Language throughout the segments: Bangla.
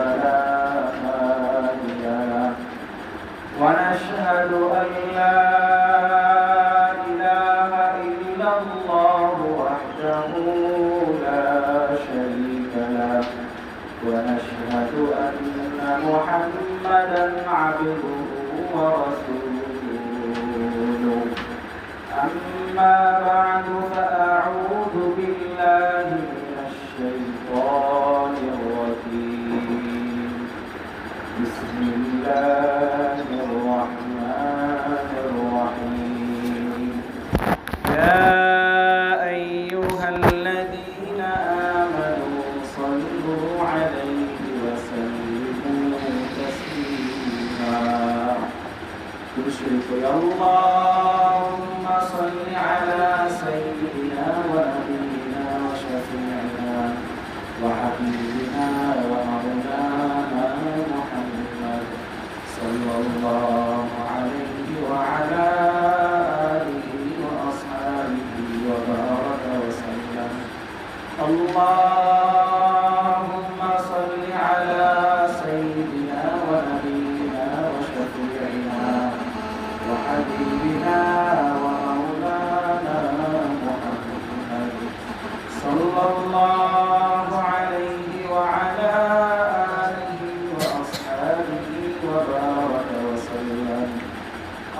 فلا هادي له ونشهد أن لا يا اللهم صل على سيدنا ونبينا وشفيعنا وحبيبنا ومولانا محمد. صلى الله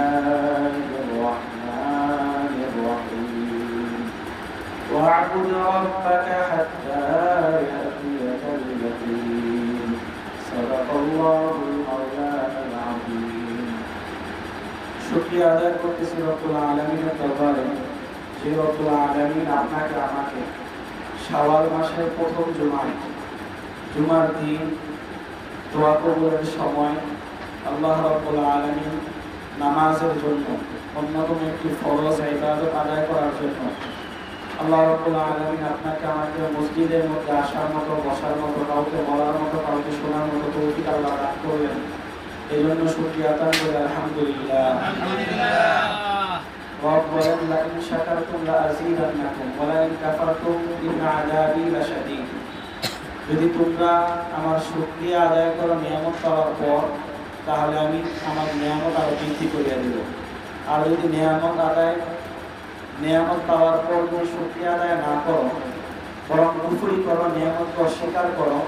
الله الرحمن الرحيم واعبد ربك حتى يأتيك اليقين صدق الله المولانا العظيم শুক্রিয়া আদায় করতেছি রব্বুল আলমিনের দরবারে যে রব্বুল আলমিন আপনাকে আমাকে শাওয়াল মাসের প্রথম জুমায় জুমার দিন দোয়া কবুলের সময় আল্লাহ রব্বুল আলমিন নামাজের জন্য, অন্যতম একটি ফরজ ইবাদত আদায় করার জন্য। আল্লাহ রব্বুল আলমিন আপনাকে আমাকে মসজিদের মধ্যে আসার মতো, বসার মতো, কাউকে বলার মতো, কাউকে শোনার মতো তৌফিক আল্লাহ দান করলেন এই জন্য শুক্রিয়া তান করে, আলহামদুলিল্লাহ। রব বলেন লাইন শাকারতুম লাযীদান্নাকুম ওয়া লাইন কাফারতুম ইন আযাবি লাশাদীদ। যদি তোমরা আমার শুকরিয়া আদায় করো নিয়ামত পাওয়ার পর তাহলে আমি আমার নিয়ামত আরও বৃদ্ধি করিয়া দেব। আর যদি নিয়ামত আদায় নিয়ামত পাওয়ার পর তুমি শুকরিয়া আদায় না করো, বরং কুফরি করো, নিয়ামতকে অস্বীকার করো,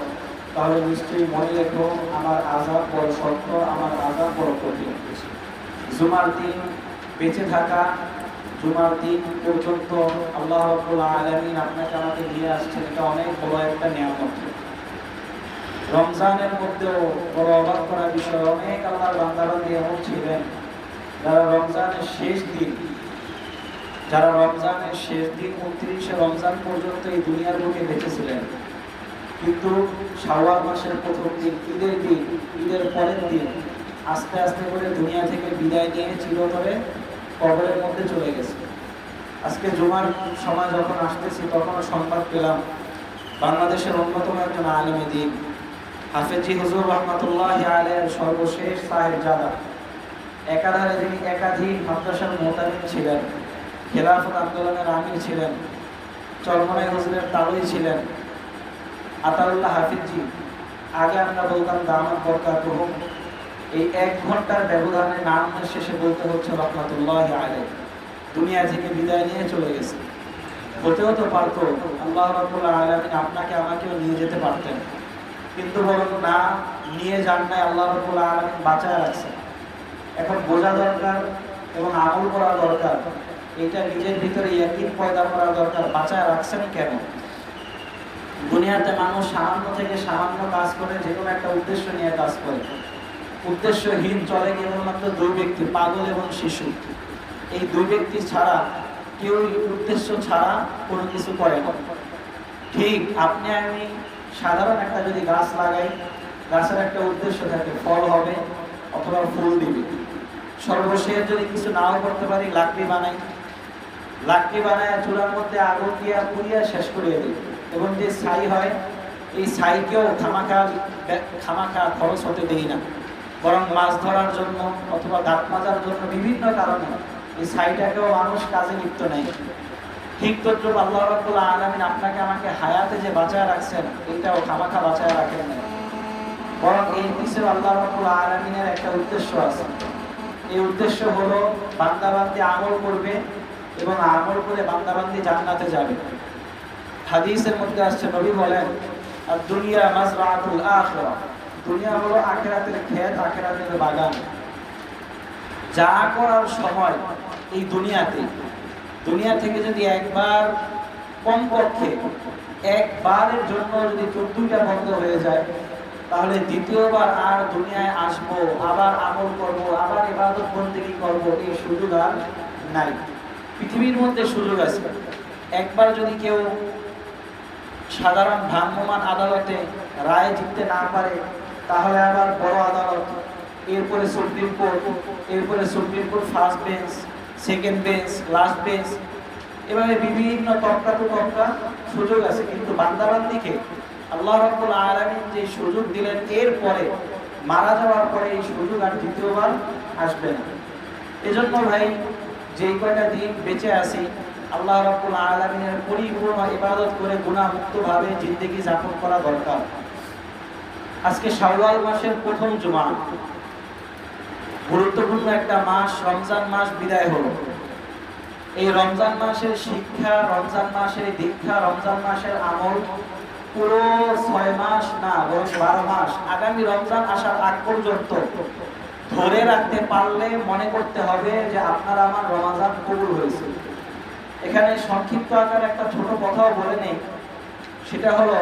তাহলে নিশ্চয়ই মনে রেখো আমার আজাব বড় সত্য আমার আজাব বড় কঠিন। জুমার দিন বেঁচে থাকা, জুমার দিন পর্যন্ত আল্লাহ আলামিন আপনাকে আমাকে নিয়ে আসছেন। এটা অনেক বড় একটা নিয়ামত। রমজানের মধ্যেও বড় অবাক করার বিষয়, অনেক আল্লাহর বান্দাবান্দি এমন ছিলেন যারা রমজানের শেষ দিন, যারা রমজানের শেষ দিন উনত্রিশে রমজান পর্যন্ত এই দুনিয়ার বুকে বেঁচেছিলেন। কিন্তু শাওয়াল মাসের প্রথম দিন, ঈদের দিন, ঈদের পরের দিন আস্তে আস্তে করে দুনিয়া থেকে বিদায় নিয়ে চিরতরে কবরের মধ্যে চলে গেছে। আজকে জুমার সময় যখন আসতেছি তখন সংবাদ পেলাম, বাংলাদেশের অন্যতম একজন আলেমে দিন হাফেজি হুজুর রহমতুল্লাহ আলের সর্বশেষ সাহেব জাদা একাধারে যিনি একাধিক মাদ্রাসার মোতামিন ছিলেন, খেলাফত আন্দোলনের আমির ছিলেন চরমনাই হুজুরের তালুই ছিলেন। আতাউল্লাহ হাফিজি, আগে আমরা বলতাম দামাত বরকাত এই এক ঘণ্টার ব্যবধানে নাম শেষে বলতে হচ্ছে রহমতুল্লাহ আলে দুনিয়া থেকে বিদায় নিয়ে চলে গেছে। হতেও তো পারতো, আল্লাহ রাবুল আলমিন আপনাকে আমাকেও নিয়ে যেতে পারতেন। কিন্তু বলুন না, নিয়ে যান নাই, আল্লাহ রাবুল আলমিন বাঁচায় রাখছেন। এখন বোঝা দরকার এবং আমল করা দরকার, এটা নিজের ভিতরে ইয়াকিন পয়দা করা দরকার, বাঁচায় রাখছেন কেন? দুনিয়াতে মানুষ সামান্য থেকে সামান্য কাজ করে, যে কোনো একটা উদ্দেশ্য নিয়ে কাজ করে। উদ্দেশ্যহীন চলে কেবলমাত্র দুই ব্যক্তি, পাগল এবং শিশু। এই দুই ব্যক্তি ছাড়া কেউ উদ্দেশ্য ছাড়া কোনো কিছু করে না। ঠিক আপনি আমি সাধারণ একটা যদি গাছ লাগাই, গাছের একটা উদ্দেশ্য থাকে, ফল হবে অথবা ফুল দিবে। সর্বশেষ যদি কিছু নাও করতে পারি, লাকড়ি বানাই। লাকড়ি বানায় চুলার মধ্যে আগুন দিয়া পুড়িয়া শেষ করিয়ে দিই এবং যে ছাই হয়, এই ছাইকেও খামাখা খামাখা খরচ হতে দেই না। বরং মাছ ধরার জন্য অথবা দাঁত মাজার জন্য বিভিন্ন কারণে এই ছাইটাকেও মানুষ কাজে লিপ্ত নেই ঠিক তদ্রুপ আল্লাহ রব্বুল্লাহ আলমিন আপনাকে আমাকে হায়াতে যে বাঁচায় রাখছেন, এটাও খামাখা বাঁচায় রাখেন না বরং এই পিছনে আল্লাহ রব্বুল্লাহ আলমিনের একটা উদ্দেশ্য আছে। এই উদ্দেশ্য হলো বান্দাবান্দি আমল করবে এবং আমল করে বান্দাবান্দি জান্নাতে যাবে। হাদিসের মধ্যে আসছে, নবী বলেন আর দুনিয়া মাজরাতুল আখিরা দুনিয়া হলো আখেরাতের ক্ষেত, আখেরাতের বাগান। যা করার সময় এই দুনিয়াতে দুনিয়া থেকে যদি একবার কমপক্ষে একবারের জন্য যদি চোদ্দটা বন্ধ হয়ে যায়, তাহলে দ্বিতীয়বার আর দুনিয়ায় আসব, আবার আমল করব, আবার ইবাদত বন্দেগি করব এই সুযোগ আর নাই। পৃথিবীর মধ্যে সুযোগ আছে। একবার যদি কেউ সাধারণ ভ্রাম্যমান আদালতে রায় জিততে না পারে, তাহলে আবার বড় আদালত, এরপরে সুপ্রিম কোর্ট, এরপরে supreme court first bench second bench last bench এভাবে বিভিন্ন তক্কা টু তক্কা সুযোগ আছে। কিন্তু বান্দাবান্দিকে আল্লাহ রব্বুল আলমিন যে সুযোগ দিলেন, এরপরে মারা যাওয়ার পরে এই সুযোগ আর দ্বিতীয়বার আসবে না। এজন্য ভাই, যেই কয়টা দিন বেঁচে আছি, আল্লাহ রব্বুল আলমিনের পরিপূর্ণ ইবাদত করে গুণামুক্তভাবে জিন্দগি যাপন করা দরকার। আজকে শাওয়াল মাসের প্রথম জুমা গুরুত্বপূর্ণ একটা মাস, রমজান মাস বিদায় হলো। এই রমজান মাসের শিক্ষা, রমজান মাসের দীক্ষা, রমজান মাসের আমল পুরো ছয় মাস না, বরং বারো মাস। আগামী রমজান আসার আগ পর্যন্ত ধরে রাখতে পারলে মনে করতে হবে যে আপনার আমার রমাজান কবুল হয়েছে। এখানে সংক্ষিপ্ত আকার একটা ছোট কথাও বলে নেই। সেটা হলো,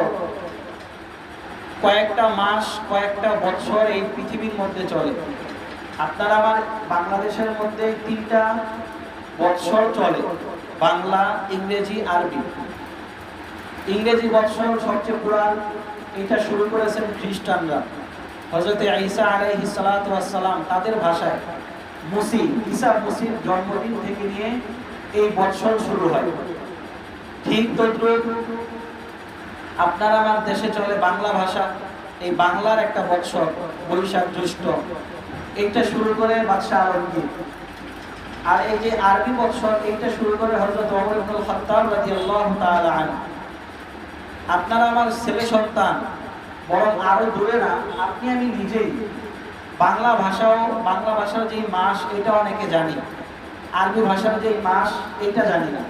কয়েকটা মাস, কয়েকটা বছর এই পৃথিবীর মধ্যে চলে। আপনার আমার বাংলাদেশের মধ্যে তিনটা বৎসর চলে, বাংলা, ইংরেজি, আরবি। ইংরেজি বৎসর সবচেয়ে পুরান, এটা শুরু করেছেন খ্রিস্টানরা। হজরতে ঈসা আলাইহি সালাম তাদের ভাষায় মুসি ঈসা মুসির জন্মদিন থেকে নিয়ে এই বৎসর শুরু হয়। ঠিক তদ্রুপ আপনার আমার দেশে চলে বাংলা ভাষা, এই বাংলার একটা বৎসর, বৈশাখ জ্যৈষ্ঠ। এইটা শুরু করে বাদশাহ আলমগীর। আর এই যে আরবি বৎসর, এইটা শুরু করে হযরত ওমর ইবনে খাত্তাব রাদিয়াল্লাহু তাআলা আনহু। আপনারা আমার ছেলে সন্তান, বরং আরও দূরে না, আপনি আমি নিজেই বাংলা ভাষাও, বাংলা ভাষার যে মাস, এটা অনেকে জানি। আরবি ভাষার যে মাস, এটা জানি না।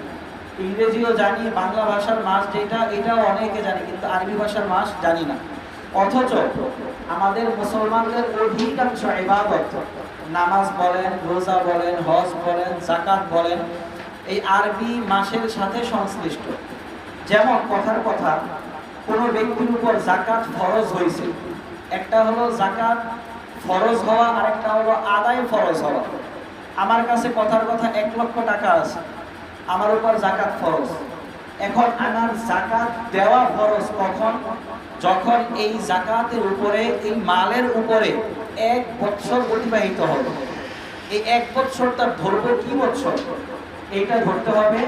ইংরেজিও জানি, বাংলা ভাষার মাস যেটা, এটাও অনেকে জানি, কিন্তু আরবি ভাষার মাস জানি না। অথচ আমাদের মুসলমানদের অধিকাংশ ইবাদত নামাজ বলেন, রোজা বলেন, হজ বলেন জাকাত বলেন, এই আরবি মাসের সাথে সংশ্লিষ্ট। যেমন কথার কথা, কোনো ব্যক্তির উপর জাকাত ফরজ হয়েছে। একটা হলো জাকাত ফরজ হওয়া আর একটা হলো আদায় ফরজ হওয়া। আমার কাছে কথার কথা এক লক্ষ টাকা আছে, আমার উপর জাকাত ফরজ। এখন আমার জাকাত দেওয়া ফরজ কখন? যখন এই জাকাতের উপরে, এই মালের উপরে এক বছর অতিবাহিত হবে, এই এক বছর তার ধরবো কি বছর এইটা ধরতে হবে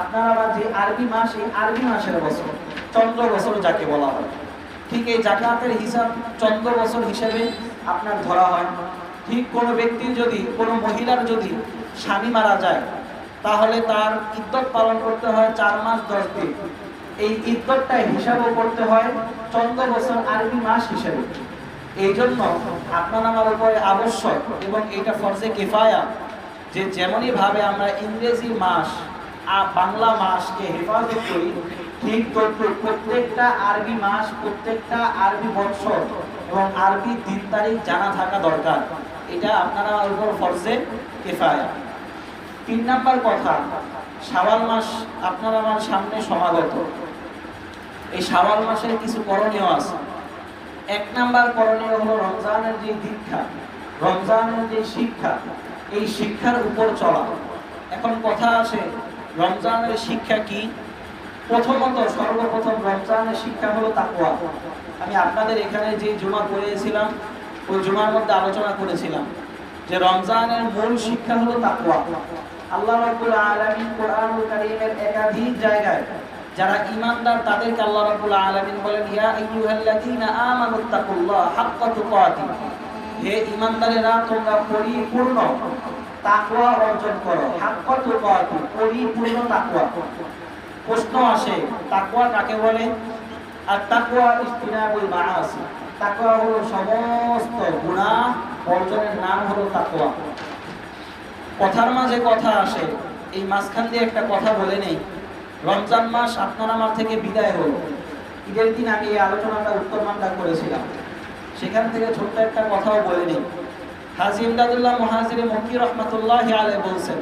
আপনার যে আরবি মাস, এই আরবি মাসের বছর, চন্দ্র বছর যাকে বলা হয়। ঠিক এই জাকাতের হিসাব চন্দ্র বছর হিসেবে আপনার ধরা হয়। ঠিক কোনো ব্যক্তির যদি, কোনো মহিলার যদি স্বামী মারা যায়, তাহলে তার ইদ্যত পালন করতে হয় চার মাস দশ দিন। এই ইদ্যতটা হিসাবও করতে হয় চন্দ্র বছর আরবি মাস হিসেবে। এই জন্য আপনার আমার উপরে আবশ্যক এবং এটা ফরজে কেফায়া যে যেমনই ভাবে আমরা ইংরেজি মাস আর বাংলা মাসকে হেফাজত করি, ঠিক তদ্রুপ প্রত্যেকটা আরবি মাস, প্রত্যেকটা আরবি বৎসর এবং আরবি দিন তারিখ জানা থাকা দরকার। এটা আপনারা আমার উপর ফরজে কেফায়া। তিন নাম্বার কথা, শাওয়াল মাস আপনার আমার সামনে সমাগত। এই শাওয়াল মাসের কিছু করণীয় আছে। এক নাম্বার করণীয় হলো রমজানের যে দীক্ষা, রমজানের যে শিক্ষা, এই শিক্ষার উপর চলা। এখন কথা আছে, রমজানের শিক্ষা কি? প্রথমত, সর্বপ্রথম রমজানের শিক্ষা হলো তাকওয়া। আমি আপনাদের এখানে যে জুমা পড়িয়েছিলাম, ওই জুমার মধ্যে আলোচনা করেছিলাম যে রমজানের মূল শিক্ষা হলো তাকওয়া। আল্লাহ রাব্বুল আলামিন কোরআনুল কারীমের একাধিক জায়গায় যারা ঈমানদার, তাদেরকে আল্লাহ রাব্বুল আলামিন বলেন, ইয়া আইয়ুহাল্লাযীনা আমানুত্তাকুল্লাহ হাক্কা তুকাতিহ। হে ঈমানদারেরা, তোমরা পরিপূর্ণ তাকওয়া অর্জন করো। হাক্কা তুকাতিহ পরিপূর্ণ তাকওয়া। প্রশ্ন আসে, তাকওয়া কাকে বলে? আর তাকওয়া ইস্তিনাবুল মাআসি। তাকওয়া হলো সমস্ত গুনাহ বর্জনের নাম হলো তাকওয়া। কথার মাঝে কথা আসে, এই মাঝখান দিয়ে একটা কথা বলে নেই। রমজান মাস আপনার আমার থেকে বিদায় হলো। ঈদের দিন আমি এই আলোচনাটা উত্তরমানটা করেছিলাম। সেখান থেকে ছোট্ট একটা কথাও বলে নেই। হাজি ইমদাদুল্লাহ মহাজিরে মক্কি রহমতুল্লাহ আলে বলছেন,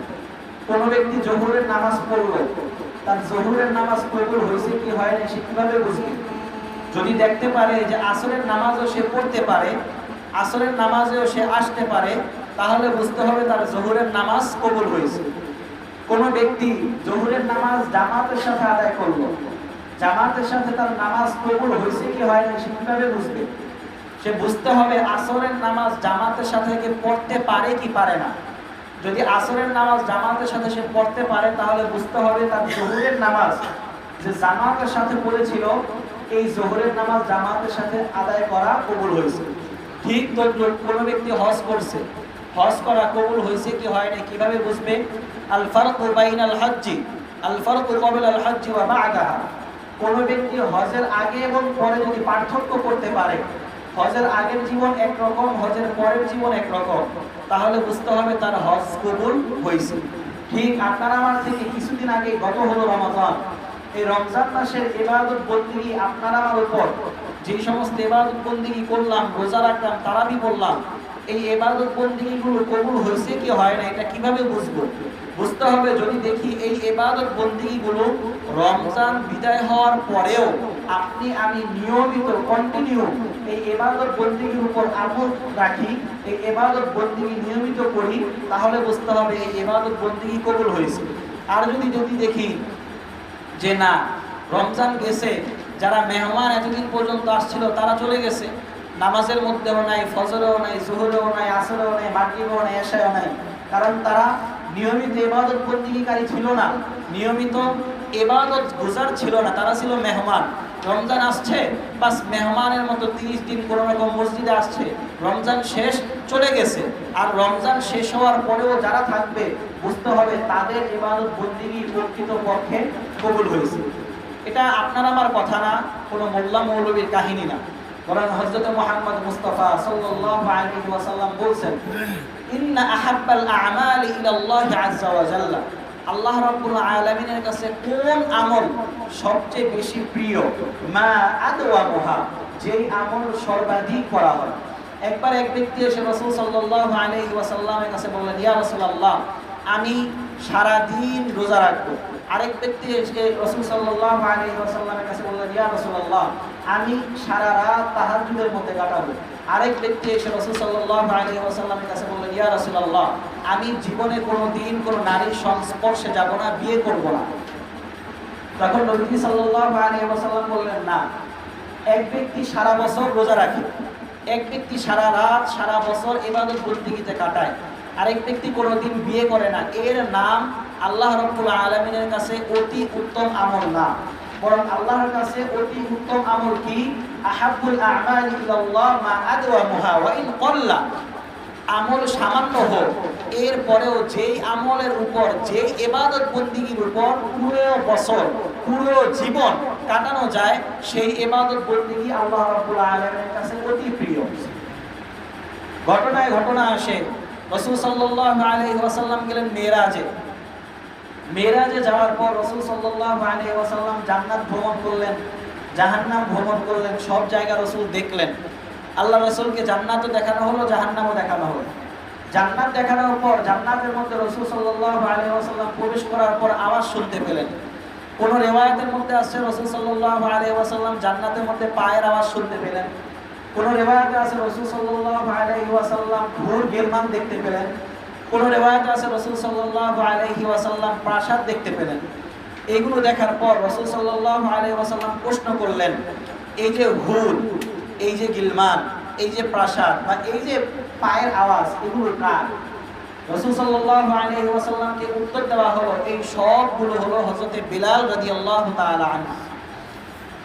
কোনো ব্যক্তি জহুরের নামাজ পড়ল, তার জহুরের নামাজ কবুল হয়েছে কি হয় না সে কীভাবে বুঝবে? যদি দেখতে পারে যে আসরের নামাজও সে পড়তে পারে, আসরের নামাজেও সে আসতে পারে, তাহলে বুঝতে হবে তার জহুরের নামাজ কবুল হয়েছে। কোন ব্যক্তি জহুরের নামাজ জামাতের সাথে আদায় করল। জামাতের সাথে তার নামাজ কবুল হয়েছে কি হয় না সে বুঝবে? সে বুঝতে হবে আসরের নামাজ জামাতের সাথে কে পড়তে পারে কি পারে না। যদি আসরের নামাজ জামাতের সাথে সে পড়তে পারে, তাহলে বুঝতে হবে তার জহুরের নামাজ যে জামাতের সাথে পড়েছিল, এই জোহরের নামাজ জামাতের সাথে আদায় করা কবুল হয়েছে। ঠিক তো কোনো ব্যক্তি হজ করছে। হজ করা কবুল হয়েছে কি হয় না কীভাবে বুঝবে? আল ফারকু বাইনাল হজ্জি। আল ফারকু কবিল আল হজ্জি ওয়া বা'দাহা। কোন ব্যক্তি হজের আগে এবং পরে যদি পার্থক্য করতে পারে, হজের আগের জীবন একরকম, হজের পরের জীবন একরকম, তাহলে বুঝতে হবে তার হজ কবুল হয়েছে। ঠিক আপনার আমার থেকে কিছুদিন আগে গত হলো রমাদান এই রমজান মাসের ইবাদত বন্দিগি আপনার আমার উপর। যে সমস্ত ইবাদত বন্দিগি করলাম, রোজা রাখলাম, তারাবি বললাম এই ইবাদত বন্দিগি গুলো কবুল হয়েছে কি হয় না, এটা কীভাবে বুঝব? বুঝতে হবে যদি দেখি এই ইবাদত বন্দিগি গুলো রমজান বিদায় হওয়ার পরেও আপনি আমি নিয়মিত কন্টিনিউ এই ইবাদত বন্দিগির উপর আমল রাখি, এই ইবাদত বন্দিগি নিয়মিত করি, তাহলে বুঝতে হবে এই ইবাদত বন্দিগি কবুল হয়েছে। আর যদি যদি দেখি যে না, রমজান গেছে, যারা মেহমান এতদিন পর্যন্ত আসছিল, তারা চলে গেছে। নামাজের মধ্যেও নাই, ফজরেও নাই, জোহরেও নাই, আসরেও নাই, মাগরিবেও নাই, এশায়ও নাই। কারণ তারা নিয়মিত এবাদত বন্দিকারী ছিল না। নিয়মিত এবাদত গুজার ছিল না, তারা ছিল মেহমান। রমজান আসছে, বাস মেহমানের মতো তিরিশ দিন কোনো রকম মসজিদে আসছে। রমজান শেষ চলে গেছে। আর রমজান শেষ হওয়ার পরেও যারা থাকবে, বুঝতে হবে তাদের এবাদত বন্দিগি প্রকৃত পক্ষে কবুল হয়েছে। এটা আপনার আমার কথা না, কোনো মোল্লা মৌলবীর কাহিনী না। বরং হযরত মুহাম্মদ মুস্তাফা সাল্লাল্লাহু আলাইহি ওয়াসাল্লাম বলছেন, ইন্না আহাব্বাল আ'মালি ইলাল্লাহি আযজা ওয়া জাল্লা। আল্লাহ রাব্বুল আলামিনের কাছে কোন আমল সবচেয়ে বেশি প্রিয়? মা আদওয়ামুহা, যেই আমল সর্বাধিক করা হয়। একবার এক ব্যক্তি এসে রাসূল সাল্লাল্লাহু আলাইহি কাছে বললেন, ইয়া রাসূলুল্লাহ, আমি সারা দিন রোজা রাখব। আরেক ব্যক্তি এসে রসুল সাল্লাহ আলী কাছে বললেন ইয়া রসুল্লাহ আমি সারা রাত তাহাজুদের মধ্যে কাটাবো। আরেক ব্যক্তি এসে রসুল সাল্লাহ আলী ওয়াসাল্লামের কাছে বললেন ইয়া রসুল্লাহ আমি জীবনে কোনো দিন কোনো নারীর সংস্পর্শে যাব না, বিয়ে করব না। তখন নবী সাল্লাহ আলী ওয়াসাল্লাম বললেন, না, এক ব্যক্তি সারা বছর রোজা রাখে, এক ব্যক্তি সারা রাত, সারা বছর এবাদত বন্দিগিতে কাটায়। আরেক ব্যক্তি কোনোদিন বিয়ে করে না। এর নাম আল্লাহ রব্বুল আলমিনের কাছে অতি উত্তম আমল না। বরং আল্লাহর কাছে অতি উত্তম আমল কি? আহাবুল আমাল আমল সামান্য হোক, এরপরেও যেই আমলের উপর যে এবাদত বন্দিগির উপর পুরো বছর, পুরো জীবন কাটানো যায়, সেই এবাদত বন্দিগি আল্লাহ রাব্বুল আলামিনের কাছে অতি প্রিয়। ঘটনায় ঘটনা আসে। রসুল সাল্লাল্লাহু আলাইহি ওয়াসাল্লাম গেলেন মেরাজে মেরাজে যাওয়ার পর রসুল সাল্লাল্লাহু আলাইহি ওয়াসাল্লাম জান্নাত ভ্রমণ করলেন, জাহান্নাম ভ্রমণ করলেন, সব জায়গা রসুল দেখলেন। আল্লাহ রসুলকে জান্নাতও দেখানো হলো, জাহান্নামও দেখানো হলো। জান্নাত দেখানোর পর, জান্নাতের মধ্যে রসুল সাল্লাল্লাহু আলাইহি ওয়াসাল্লাম প্রবেশ করার পর আওয়াজ শুনতে পেলেন। কোন রেওয়ায়তের মধ্যে আসছে, রসুল সাল্লাল্লাহু আলাইহি ওয়াসাল্লাম জান্নাতের মধ্যে পায়ের আওয়াজ শুনতে পেলেন। কোন রেওয়ায়তে আছে রসুল সাল্লাল্লাহু আলাইহি ওয়াসাল্লাম ঘোর গেলমান দেখতে পেলেন। কোন রেওয়ায়তে আছে রসুল সাল্লাল্লাহু আলাইহি ওয়াসাল্লাম প্রাসাদ দেখতে পেলেন। এগুলো দেখার পর রসুল সাল্লাল্লাহু আলাইহি ওয়াসাল্লাম প্রশ্ন করলেন, এই যে হুর এই যে গিলমান, এই যে প্রাসাদ বা এই যে পায়ের আওয়াজ, এগুলো কার? রসুল সাল্লাল্লাহু আলাইহি ওয়াসাল্লামকে উত্তর দেওয়া হলো, এই সবগুলো হলো হযরতে বিলাল রাদিয়াল্লাহু তাআলা আনহু।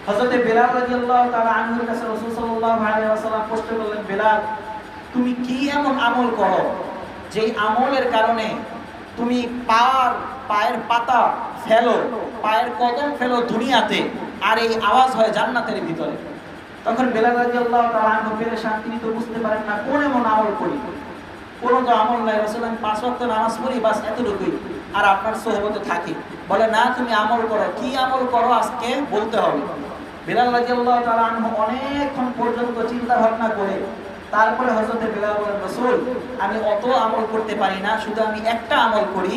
হযরতে বিলাল রাদিয়াল্লাহু তাআলা আনহুর কাছে রাসূল সাল্লাল্লাহু আলাইহি ওয়াসাল্লাম প্রশ্ন করলেন, বিলাল, তুমি কি এমন আমল করো যেই আমলের কারণে তুমি পার, পায়ের পাতা ফেলো, পায়ের কদম ফেলো দুনিয়াতে আর এই আওয়াজ হয় জান্নাতের ভিতরে? তখন বেলাল রাদিয়াল্লাহু তাআলা আনহু পেরেশান, তিনি তো বুঝতে পারেন না কোন এমন আমল করি। কোনো তো আমল নাই, রাসূল আমি পাঁচ ওয়াক্ত নামাজ পড়ি, বাস এতটুকুই, আর আপনার সোহবতে থাকি। বলে, না, তুমি আমল করো। কি আমল করো? আজকে বলতে হবে। বিলাল রাদিয়াল্লাহু তাআলা আনহু অনেকক্ষণ পর্যন্ত চিন্তা ভাবনা করে, তারপরে হযরতে বিলাল বলেন, রাসূল, আমি অত আমল করতে পারি না, শুধু আমি একটা আমল করি।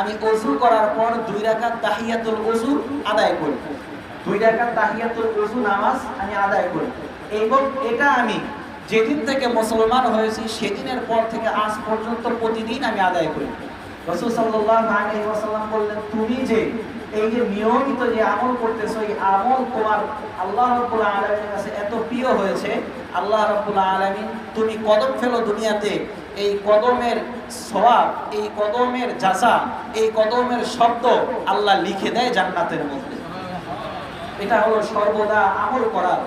আমি ওযু করার পর দুই রাকাত তাহিয়াতুল ওযু আদায় করি। দুই রাকাত তাহিয়াতুল ওযু নামাজ আমি আদায় করি। এবং এটা আমি যেদিন থেকে মুসলমান হয়েছি, সেদিনের পর থেকে আজ পর্যন্ত প্রতিদিন আমি আদায় করি। রসুল সাল্লাল্লাহু আলাইহি ওয়াসাল্লাম বললেন, তুমি যে এই যে নিয়মিত যে আমল করতেছো, এই আমল তোমার আল্লাহ রাব্বুল আলামিনের কাছে এত প্রিয় হয়েছে। আল্লাহ রাব্বুল আলামিন, তুমি কদম ফেলো দুনিয়াতে। এই কদমের সওয়াব, এই কদমের জাযা এই কদমের শব্দ আল্লাহ লিখে দেয় জান্নাতের মধ্যে। এটা হলো সর্বদা আমল করার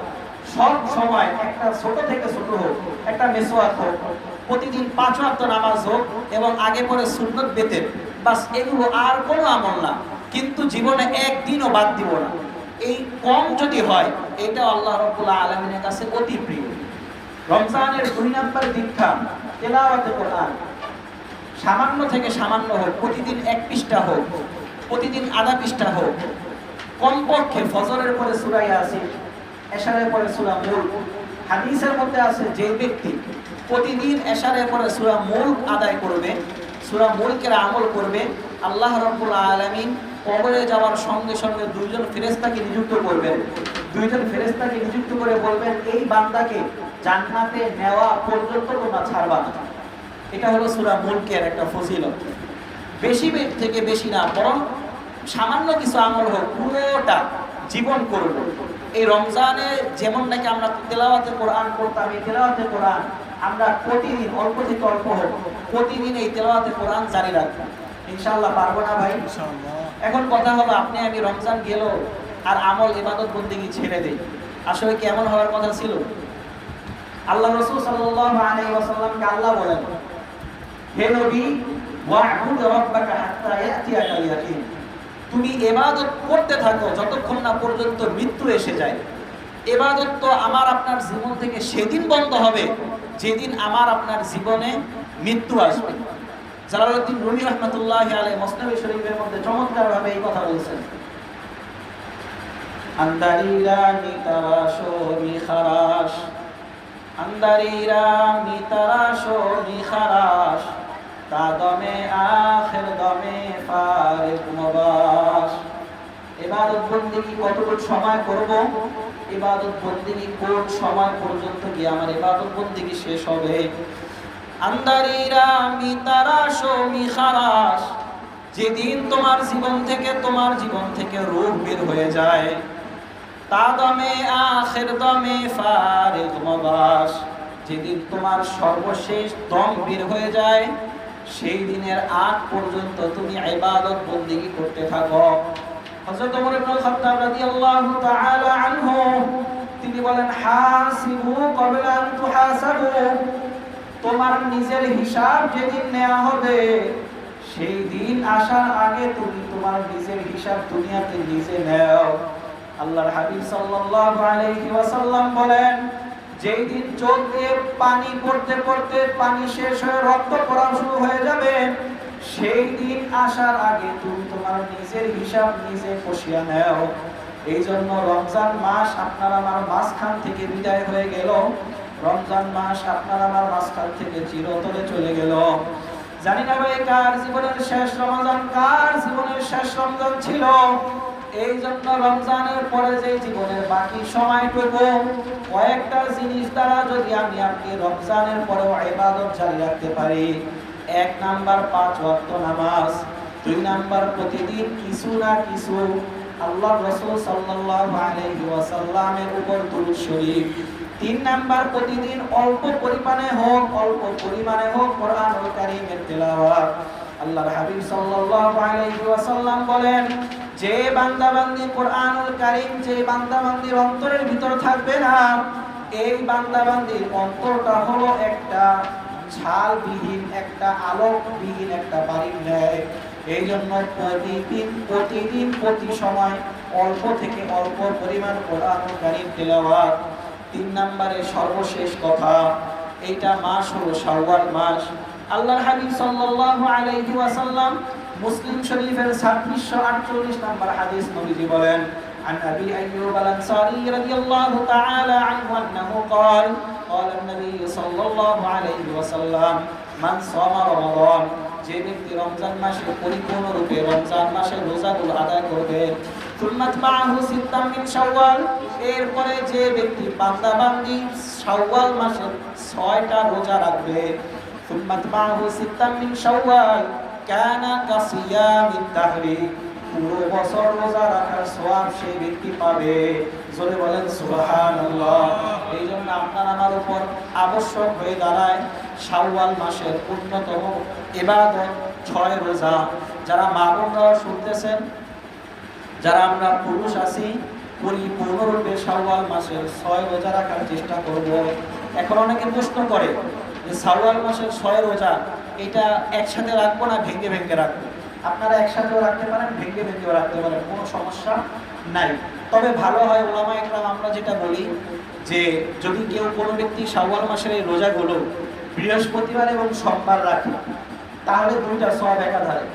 সব সময় একটা ছোট থেকে ছোট হোক, একটা মেসোয়াক হোক, প্রতিদিন পাঁচ ওয়াক্ত নামাজ হোক এবং আগে পরে সুন্নত বেতেন বাস এগুলো আর কোনো আমল না। কিন্তু জীবনে একদিনও বাদ দিব না। এই কম যদি হয় এটা আল্লাহ রব্বুল্লাহ আলমিনের কাছে অতি প্রিয়। রমজানের দুই নম্বর দীক্ষা তেলাওয়াতে কোরআন। সামান্য থেকে সামান্য হোক, প্রতিদিন এক পৃষ্ঠা হোক, প্রতিদিন আধা পৃষ্ঠা হোক, কমপক্ষে ফজরের পরে সুরাই আছে এশারের পরে সুরা মুলক হাদিসের মধ্যে আছে, যে ব্যক্তি প্রতিদিন এশারের পরে সুরা মূল আদায় করবে, সুরা মুলকের আমল করবে, আল্লাহ রাব্বুল আলামিন কবরে যাওয়ার সঙ্গে সঙ্গে দুইজন ফেরেশতাকে নিযুক্ত করবেন। দুইজন ফেরেশতাকে নিযুক্ত করে বলবেন, এই বান্দাকে জান্নাতে নেওয়া পর্যন্ত তোমরা ছাড়বা না। এটা হলো সূরা মুলকের একটা ফজিলত। বেশি থেকে বেশি না, বরং সামান্য কিছু আমল হোক, পুরোটা জীবন করব এই রমজানে যেমন নাকি আমরা তেলাওয়াতে কোরআন করতাম এই তেলাওয়াতে কোরআন আমরা প্রতিদিন, অল্প থেকে অল্প হোক, প্রতিদিন এই তেলাওয়াতে কোরআন জারি রাখব ইনশাআল্লাহ পারব না ভাই। এখন কথা হলো আপনি আমি রমজান গেল আর আমল ইবাদত বন্দিগি ছেড়ে দেই। আসলে কি এমন হওয়ার কথা ছিল? আল্লাহ রসুল সাল্লাল্লাহু আলাইহি ওয়াসাল্লামকে আল্লাহ বলেন হে নবী তুমি এবাদত করতে থাকো যতক্ষণ না পর্যন্ত মৃত্যু এসে যায়। এবাদত তো আমার আপনার জীবন থেকে সেদিন বন্ধ হবে যেদিন আমার আপনার জীবনে মৃত্যু আসবে। জালালউদ্দিন রুমি রহমতুল্লাহ আলাই মসনবী শরীফের মধ্যে চমৎকারভাবে এই কথা বলছেন। আন্দারিরা নিতারাশো নিখারাশ আন্দারিরা নিতারাশো নিখারাশ তা দমে আখের দমে ফারেক মবাস ইবাদত বন্দিগি কতটুকু সময় করব? ইবাদত বন্দিগি কোন সময় পর্যন্ত গিয়ে আমার ইবাদত বন্দিগি শেষ হবে? আন্দারিরা মি তারাশ মি খারাস যেদিন তোমার জীবন থেকে, তোমার জীবন থেকে রূপ বের হয়ে যায়, তা দমে যেদিন তোমার সর্বশেষ দম বের হয়ে যায়, সেই দিনের আগ পর্যন্ত তুমি ইবাদত বন্দিগি করতে থাকো। তিনি বলেন তোমার নিজের হিসাব যেদিন নেওয়া হবে সেই দিন আসার আগে তুমি তোমার নিজের হিসাব দুনিয়াতে নিজে নাও। আল্লাহর হাবিব সাল্লাল্লাহু আলাইহি ওয়াসাল্লাম বলেন যেই দিন পানি পড়তে পড়তে পানি শেষ হয়ে রক্ত পড়া শুরু হয়ে যাবে সেই দিন আসার আগে তুমি তোমার নিজের হিসাব নিজে কষিয়া নেও। এই জন্য রমজান মাস আপনার আমার মাঝখান থেকে বিদায় হয়ে গেল। রমজান মাস আপনার আমার মাঝখান থেকে চিরতরে চলে গেল। জানি না ভাই কার জীবনের শেষ রমজান, কার জীবনের শেষ রমজান ছিল? এই জন্য রমজানের পরে যে জীবনের বাকি সময়টুকু, কয়েকটা জিনিস দ্বারা যদি আমি আপনি রমজানের পরেও ইবাদত জারি রাখতে পারি। এক নাম্বার, পাঁচ ওয়াক্ত নামাজ। দুই নাম্বার, প্রতিদিন কিছু না কিছু আল্লাহ রসুল আলাইহি ওয়াসাল্লামের উপর দুরূদ শরীফ। তিন নাম্বার প্রতিদিন অল্প পরিমাণে হোক, অল্প পরিমাণে হোক কোরআনুল কারীমের তেলাওয়াত। আল্লাহর হাবিব সাল্লাল্লাহু আলাইহি ওয়াসাল্লাম বলেন, যে বান্দা বান্দি কোরআনুল কারীম যে বান্দা বান্দির অন্তরের ভিতর থাকবে না, এই বান্দা বান্দির অন্তরটা হলো একটা ছালবিহীন, একটা আলোকবিহীন, একটা বাড়ির ন্যায়। এই জন্য প্রতিদিন প্রতিদিন, প্রতি সময় অল্প থেকে অল্প পরিমাণ কোরআনুল কারীম তেলাওয়াত। তিন নম্বরে সর্বশেষ কথা এইটা মাস হলো শাওয়াল মাস আল্লাহর হাবিব সাল্লাল্লাহু আলাইহি ওয়াসাল্লাম মুসলিম শরীফের 3648 নম্বর হাদিস নবীজি বলেন عن أبي أيوب الأنصاري رضي الله تعالى عنه أنه قال قال النبي صلى الله عليه وسلم من صام رمضان যে ব্যক্তি রমজান মাসে পরিপূর্ণ রূপে রমজান মাসের রোজাগুলো আদায় করবে এরপরে যে ব্যক্তি বান্দা বান্দি শাওয়াল মাসের ছয়টা রোজা রাখবে পুরো বছর রোজা রাখার সওয়াব সেই ব্যক্তি পাবে। জোরে বলেন সুবহানাল্লাহ। এই জন্য আপনার আমার উপর আবশ্যক হয়ে দাঁড়ায় শাওয়াল মাসের অন্যতম ইবাদত ছয় রোজা। যারা মা বোনরা শুনতেছেন যারা আমরা পুরুষ আছি পরিপূর্ণরূপে শাওয়াল মাসের ছয় রোজা রাখার চেষ্টা করব। এখন অনেকে প্রশ্ন করে যে শাওয়াল মাসের ছয় রোজা, এটা একসাথে রাখব না ভেঙে ভেঙে রাখব? আপনারা একসাথেও রাখতে পারেন ভেঙে ভেঙেও রাখতে পারেন, কোনো সমস্যা নাই। তবে ভালো হয় ওলামা একরাম, আমরা যেটা বলি যে যদি কেউ কোনো ব্যক্তি শাওয়াল মাসের এই রোজাগুলো বৃহস্পতিবার এবং সোমবার রাখে, তাহলে দুইটা সব একাধারে।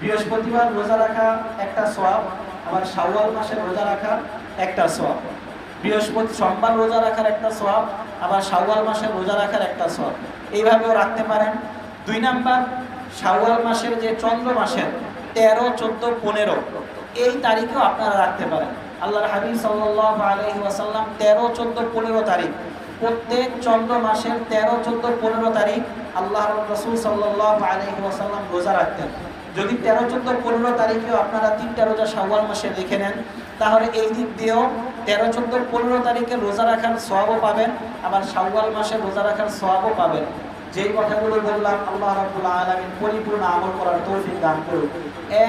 বৃহস্পতিবার রোজা রাখা একটা সওয়াব আবার শাওয়াল মাসের রোজা রাখার একটা সওয়াব। বৃহস্পতি সোমবার রোজা রাখার একটা সওয়াব, আবার শাওয়াল মাসের রোজা রাখার একটা সওয়াব। এইভাবেও রাখতে পারেন। দুই নাম্বার, শাওয়াল মাসের যে চন্দ্র মাসের তেরো, চোদ্দ, পনেরো, এই তারিখেও আপনারা রাখতে পারেন। আল্লাহর হাবিব সাল্লাল্লাহু আলাইহি ওয়াসাল্লাম তেরো, চোদ্দ, পনেরো তারিখ, প্রত্যেক চন্দ্র মাসের তেরো, চোদ্দ, পনেরো তারিখ আল্লাহ রসুল সাল্লাল্লাহু আলাইহি ওয়াসাল্লাম রোজা রাখতেন। যদি তেরো, চোদ্দ, পনেরো তারিখেও আপনারা তিনটা রোজা শাওয়াল মাসে লিখে নেন, তাহলে এই দিক দিয়েও তেরো, চোদ্দ, পনেরো তারিখে রোজা রাখার সওয়াবও পাবেন, আবার শাওয়াল মাসে রোজা রাখার সওয়াবও পাবেন। যেই কথাগুলো বললাম, আল্লাহ রাব্বুল আলামিন পরিপূর্ণ আমল করার তৌফিক দান করুন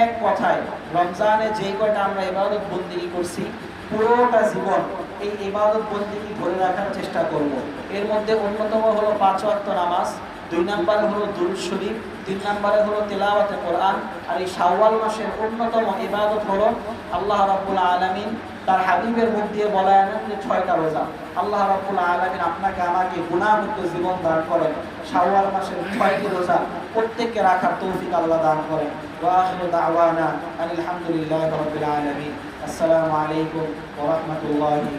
এক কথায়, রমজানে যেই কয়টা আমরা ইবাদত বন্দিগি করছি, পুরোটা জীবন এই ইবাদত বন্দিগি ধরে রাখার চেষ্টা করব। এর মধ্যে অন্যতম হলো পাঁচ ওয়াক্ত নামাজ, দুই নম্বরে হলো দুরুদ শরীফ তিন নম্বরে হলো তেলাওয়াতে কোরআন, আর এই শাওয়াল মাসের অন্যতম ইবাদত হলো আল্লাহ রাব্বুল আলামিন তার হাবিবের মুখ দিয়ে বলায় না যে ছয়টা রোজা। আল্লাহ রাব্বুল আলামিন আপনাকে আমাকে গুণামুক্ত জীবন দান করেন। শাওয়াল মাসের ছয়টি রোজা প্রত্যেককে রাখার তৌফিক আল্লাহ দান করেন। আখিরু দাওয়ানা আলহামদুলিল্লাহি আসসালামু আলাইকুম ওয়া রাহমাতুল্লাহি